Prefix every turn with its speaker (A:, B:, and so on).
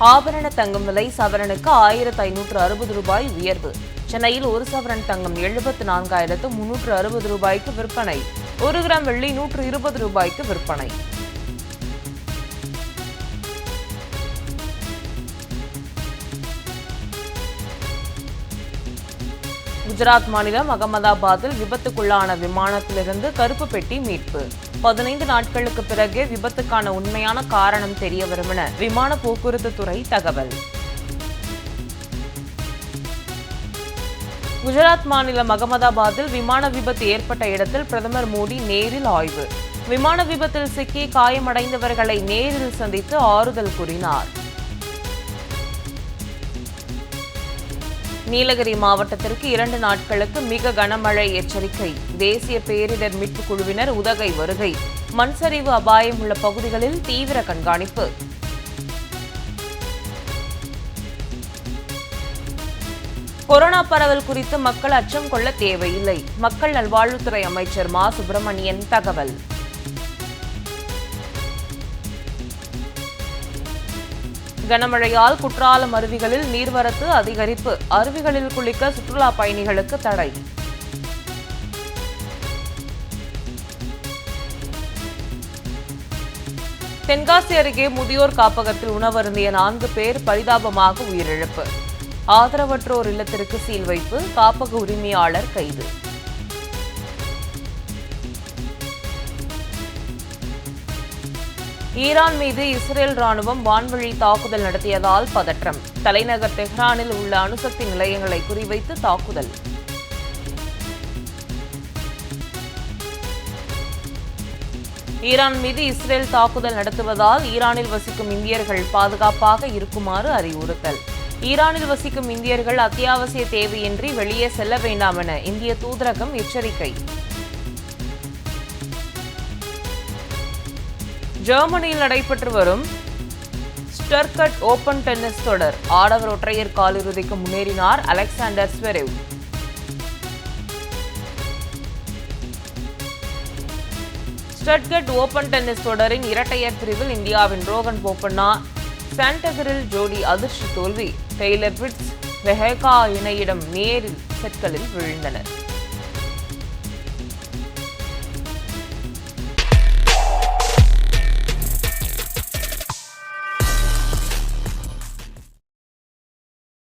A: ஆபரண தங்கம் விலை சவரனுக்கு ஆயிரத்து ஐநூற்று அறுபது ரூபாய் உயர்வு. சென்னையில் ஒரு சவரன் தங்கம் எழுபத்து நான்காயிரத்து முன்னூற்று அறுபது ரூபாய்க்கு விற்பனை. ஒரு கிராம் வெள்ளி நூற்று இருபது ரூபாய்க்கு விற்பனை. குஜராத் மாநிலம் அகமதாபாத்தில் விபத்துக்குள்ளான விமானத்திலிருந்து கருப்பு பெட்டி மீட்பு. பதினைந்து நாட்களுக்கு பிறகே விபத்துக்கான உண்மையான காரணம் தெரிய வரும் என விமான போக்குவரத்து துறை தகவல். குஜராத் மாநிலம் அகமதாபாத்தில் விமான விபத்து ஏற்பட்ட இடத்தில் பிரதமர் மோடி நேரில் ஆய்வு. விமான விபத்தில் சிக்கி காயமடைந்தவர்களை நேரில் சந்தித்து ஆறுதல் கூறினார். நீலகிரி மாவட்டத்திற்கு இரண்டு நாட்களுக்கு மிக கனமழை எச்சரிக்கை. தேசிய பேரிடர் மீட்புக் குழுவினர் உதகை வருகை. மண் சரிவு அபாயம் உள்ள பகுதிகளில் தீவிர கண்காணிப்பு. கொரோனா பரவல் குறித்து மக்கள் அச்சம் கொள்ள தேவையில்லை. மக்கள் நல்வாழ்வுத்துறை அமைச்சர் மா. சுப்பிரமணியன் தகவல். கனமழையால் குற்றாலம் அருவிகளில் நீர்வரத்து அதிகரிப்பு. அருவிகளில் குளிக்க சுற்றுலா பயணிகளுக்கு தடை. தென்காசி அருகே முதியோர் காப்பகத்தில் உணவருந்திய நான்கு பேர் பரிதாபமாக உயிரிழப்பு. ஆதரவற்றோர் இல்லத்திற்கு சீல் வைப்பு காப்பக உரிமையாளர் கைது. ஈரான் மீது இஸ்ரேல் ராணுவம் வான்வழி தாக்குதல் நடத்தியதால் பதற்றம். தலைநகர் தெஹ்ரானில் உள்ள அணுசக்தி நிலையங்களை குறிவைத்து தாக்குதல். ஈரான் மீது இஸ்ரேல் தாக்குதல் நடத்துவதால் ஈரானில் வசிக்கும் இந்தியர்கள் பாதுகாப்பாக இருக்குமாறு அறிவுறுத்தல். ஈரானில் வசிக்கும் இந்தியர்கள் அத்தியாவசிய தேவையின்றி வெளியே செல்ல வேண்டாம் என இந்திய தூதரகம் எச்சரிக்கை. ஜெர்மனியில் நடைபெற்று வரும் ஸ்டர்கட் ஓபன் டென்னிஸ் தொடர். ஆடவர் ஒற்றையர் காலிறுதிக்கு முன்னேறினார் Alexander Zverev. Stuttgart open tennis தொடரின் இரட்டையர் பிரிவில் இந்தியாவின் ரோகன் போப்பண்ணா சாண்டகரில் ஜோடி அதிர்ச்சி தோல்வி டெய்லர் பிட்ஸ் வெஹேகா இணையிடம் நேரில் செட்களில் விழுந்தனர்.